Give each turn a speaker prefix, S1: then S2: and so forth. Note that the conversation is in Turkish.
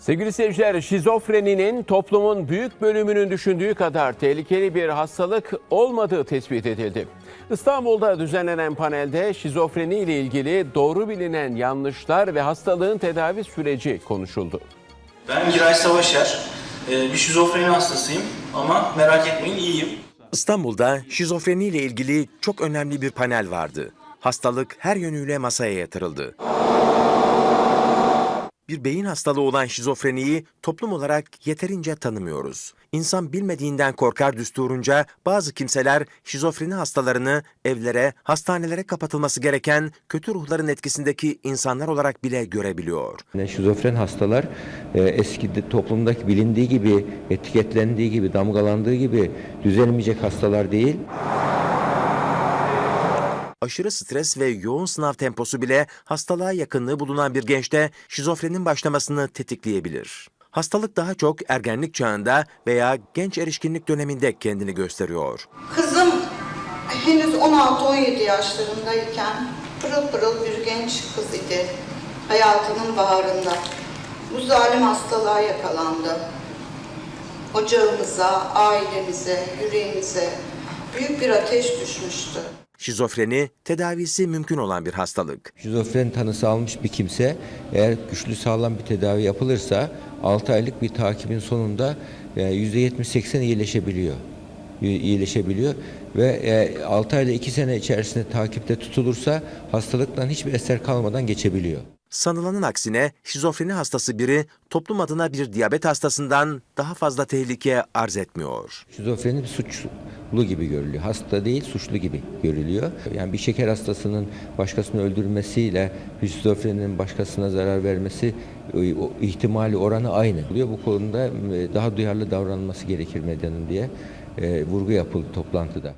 S1: Sevgili seyirciler, şizofreninin toplumun büyük bölümünün düşündüğü kadar tehlikeli bir hastalık olmadığı tespit edildi. İstanbul'da düzenlenen panelde şizofreni ile ilgili doğru bilinen yanlışlar ve hastalığın tedavi süreci konuşuldu.
S2: Ben Giray Savaşer. Ee, Bir şizofreni hastasıyım ama merak etmeyin iyiyim.
S3: İstanbul'da şizofreni ile ilgili çok önemli bir panel vardı. Hastalık her yönüyle masaya yatırıldı. Bir beyin hastalığı olan şizofreniyi toplum olarak yeterince tanımıyoruz. İnsan bilmediğinden korkar düsturunca bazı kimseler şizofreni hastalarını evlere, hastanelere kapatılması gereken kötü ruhların etkisindeki insanlar olarak bile görebiliyor.
S4: Şizofren hastalar e, eski toplumdaki bilindiği gibi, etiketlendiği gibi, damgalandığı gibi düzelmeyecek hastalar değil.
S3: Aşırı stres ve yoğun sınav temposu bile hastalığa yakınlığı bulunan bir gençte şizofrenin başlamasını tetikleyebilir. Hastalık daha çok ergenlik çağında veya genç erişkinlik döneminde kendini gösteriyor.
S5: Kızım henüz 16-17 yaşlarındayken pırıl pırıl bir genç kız idi. Hayatının baharında. Bu zalim hastalığa yakalandı. Ocağımıza, ailemize, yüreğimize büyük bir ateş düşmüştü.
S3: Şizofreni tedavisi mümkün olan bir hastalık.
S4: Şizofren tanısı almış bir kimse eğer güçlü sağlam bir tedavi yapılırsa 6 aylık bir takibin sonunda e, %70-80 iyileşebiliyor. iyileşebiliyor ve 6 ayla 2 sene içerisinde takipte tutulursa hastalıktan hiçbir eser kalmadan geçebiliyor.
S3: Sanılanın aksine şizofreni hastası biri toplum adına bir diyabet hastasından daha fazla tehlike arz etmiyor.
S4: Şizofreni bir suçlu gibi görülüyor. Hasta değil, suçlu gibi görülüyor. Yani bir şeker hastasının başkasını öldürmesiyle şizofreninin başkasına zarar vermesi e, ihtimali oranı aynı. Bu konuda e, daha duyarlı davranılması gerekir medyanın diye e, vurgu yapıldı toplantıda.